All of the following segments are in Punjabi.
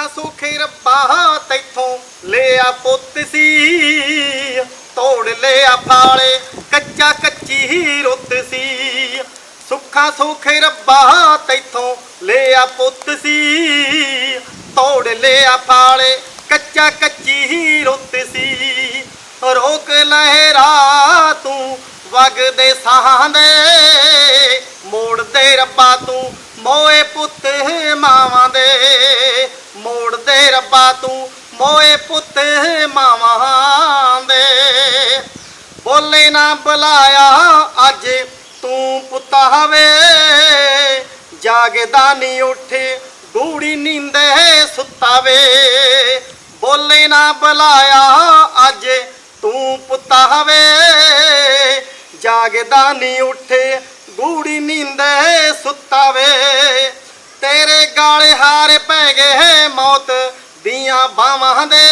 ਸੁੱਖਾ ਸੁਖੇ ਰੱਬਾ, ਤੈਥੋਂ ਲਿਆ ਪੁੱਤ ਸੀ। ਤੋੜ ਲਿਆ ਫਾਲੇ, ਕੱਚਾ ਕੱਚੀ ਰੁੱਤ ਸੀ। ਸੁੱਖਾ ਸੁਖੇ ਰੱਬਾ, ਤੈਥੋਂ ਲਿਆ ਪੁੱਤ ਸੀ। ਤੋੜ ਲਿਆ ਫਾਲੇ, ਕੱਚਾ ਕੱਚੀ ਰੁੱਤ ਸੀ। ਰੋਕ ਲਹਿਰਾ, ਤੂੰ ਵਗਦੇ ਸਾਹਾਂ ਦੇ ਮੋੜਦੇ ਰੱਬਾ, ਤੂੰ ਮੋਏ ਪੁੱਤ ਮਾਵਾਂ ਨਾ ਬੁਲਾਇਆ, ਅੱਜ ਤੂੰ ਪੁੱਤਾ ਵੇ ਜਾਗਦਾ ਨਹੀਂ ਉੱਠੇ, ਗੂੜੀ ਨੀਂਦੇ ਸੁੱਤਾ ਵੇ ਬੋਲੇ ਨਾ ਬੁਲਾਇਆ, ਅੱਜ ਤੂੰ ਪੁੱਤਾ ਵੇ ਜਾਗਦਾ ਨਹੀਂ ਉੱਠੇ, ਗੂੜੀ ਨੀਂਦੇ ਸੁੱਤਾ ਵੇ ਤੇਰੇ ਗਾਲੇ ਹਾਰੇ ਪੈ ਗਏ ਮੌਤ ਦੀਆਂ ਬਾਹਾਂ ਦੇ।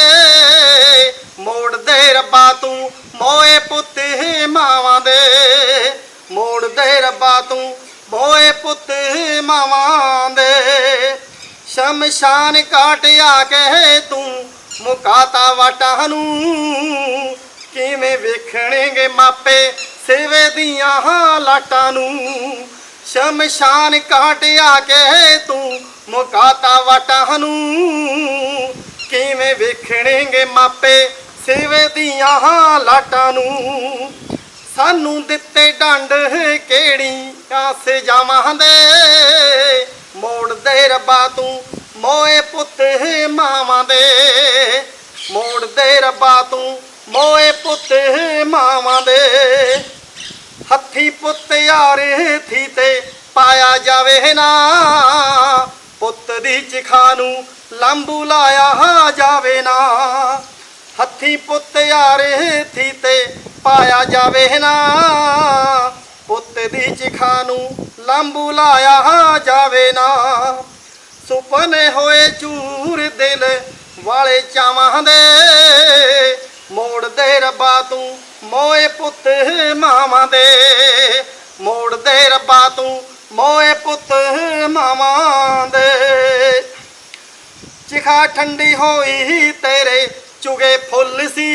ਮੋੜਦੇ ਰੱਬਾ ਤੂੰ, ਮੋਏ ਮਾਵਾਂ ਦੇ। ਸ਼ਮਸ਼ਾਨ ਕਾਟਿਆ ਕੇ ਤੂੰ ਮੁਕਾਤਾ ਵਾਟਾਂ ਨੂੰ। ਕਿਵੇਂ ਵੇਖਣਗੇ ਮਾਪੇ ਸੇਵੇ ਦੀਆਂ ਲਾਟਾਂ ਨੂੰ। ਸ਼ਮਸ਼ਾਨ ਕਾਟਿਆ ਕੇ ਤੂੰ ਮੁਕਾਤਾ ਵਾਟਾਂ ਨੂੰ। ਕਿਵੇਂ ਵੇਖਣਗੇ ਮਾਪੇ ਸੇਵੇ ਦੀਆਂ ਲਾਟਾਂ ਨੂੰ। ਸਾਨੂੰ ਦਿੱਤੇ ਡੰਡ ਕਿਹੜੀ ਆਸ ਜਾਵਾਂ ਦੇ? ਰੱਬਾ ਤੂੰ ਮੋਏ ਪੁੱਤ ਮਾਵਾਂ ਦੇ। ਮੋੜ ਦੇ ਰੱਬਾ ਤੂੰ ਮੋਏ ਪੁੱਤ ਮਾਵਾਂ ਦੇ। ਹੱਥੀ ਪੁੱਤ ਯਾਰੇ ਥੀ ਤੇ ਪਾਇਆ ਜਾਵੇ ਨਾ। ਪੁੱਤ ਦੀ ਚਿਖਾ ਨੂੰ ਲੰਬੂ ਲਾਇਆ ਜਾਵੇ ਨਾ। ਹੱਥੀ ਪੁੱਤ ਯਾਰੇ ਥੀ ਤੇ ਪਾਇਆ ਜਾਵੇ ਨਾ। ਪੁੱਤ ਦੀ ਚਿਖਾ ਨੂੰ ਲੰਬੂ ਲਾਇਆ ਜਾਵੇ ਨਾ। ਸੁਪਨੇ ਹੋਏ ਚੂਰ ਦਿਲ ਵਾਲੇ ਚਾਵਾਂ ਦੇ। ਮੋੜਦੇ ਰੱਬਾ ਤੂੰ ਮੋਏ ਪੁੱਤ ਮਾਵਾਂ ਦੇ। ਮੋੜਦੇ ਰੱਬਾ ਤੂੰ ਮੋਏ ਪੁੱਤ ਮਾਵਾਂ ਦੇ। ਚਿਖਾ ਠੰਡੀ ਹੋਈ ਤੇਰੇ ਚੁਗੇ ਫੁੱਲ ਸੀ।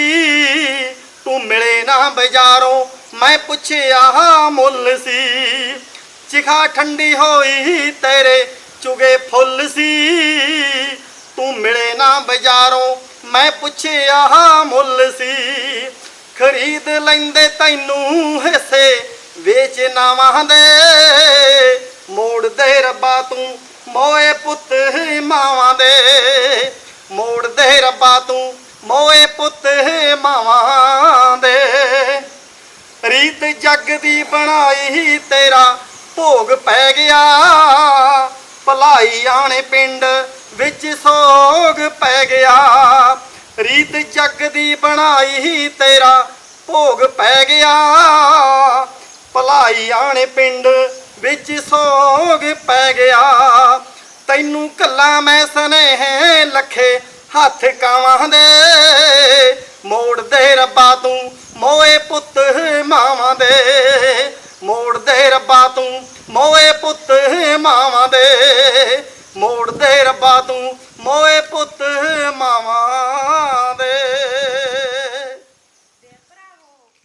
ਤੂੰ ਮਿਲੇ ਨਾ ਬਾਜ਼ਾਰੋਂ, ਮੈਂ ਪੁੱਛਿਆ ਮੁੱਲ ਸੀ। ਚਿਖਾ ਠੰਡੀ ਹੋਈ ਤੇਰੇ ਚੁਗੇ ਫੁੱਲ ਸੀ। ਤੂੰ ਮਿਲੇ ਨਾ ਬਾਜ਼ਾਰੋਂ, ਮੈਂ ਪੁੱਛਿਆ ਮੁੱਲ ਸੀ। ਖਰੀਦ ਲੈਂਦੇ ਤੈਨੂੰ ਹਿੱਸੇ, ਵੇਚ ਨਾਵਾਂ ਦੇ ਮੋੜ ਦੇ ਰੱਬਾ ਤੂੰ ਮੋਏ ਪੁੱਤ ਮਾਵਾਂ ਦੇ। ਮੋੜ ਦੇ ਰੱਬਾ ਤੂੰ ਮੋਏ ਪੁੱਤ ਮਾਵਾਂ ਦੇ। ਰੀਤ ਜੱਗ ਦੀ ਬਣਾਈ ਤੇਰਾ ਭੋਗ ਪੈ ਗਿਆ। ਭਲਾਈ ਆਣੇ ਪਿੰਡ ਵਿੱਚ ਸੋਗ ਪੈ ਗਿਆ। ਰੀਤ ਜੱਗ ਦੀ ਬਣਾਈ ਤੇਰਾ ਭੋਗ ਪੈ ਗਿਆ। ਭਲਾਈ ਆਣੇ ਪਿੰਡ ਵਿੱਚ ਸੋਗ ਪੈ ਗਿਆ। ਤੈਨੂੰ ਕੱਲਾ ਮੈਂ ਸਨੇਹ ਲੱਖੇ ਹੱਥ ਕਾਵਾਂ ਦੇ। ਮੋੜ ਦੇ ਰੱਬਾ ਤੂੰ ਮੋਏ ਪੁੱਤ ਮਾਵਾਂ ਦੇ। ਮੋੜ ਦੇ ਰੱਬਾ ਤੂੰ ਮੋਏ ਪੁੱਤ ਮਾਵਾਂ ਦੇ। ਏ ਰੱਬਾ ਤੂੰ ਮੋਏ ਪੁੱਤ ਮਾਵਾ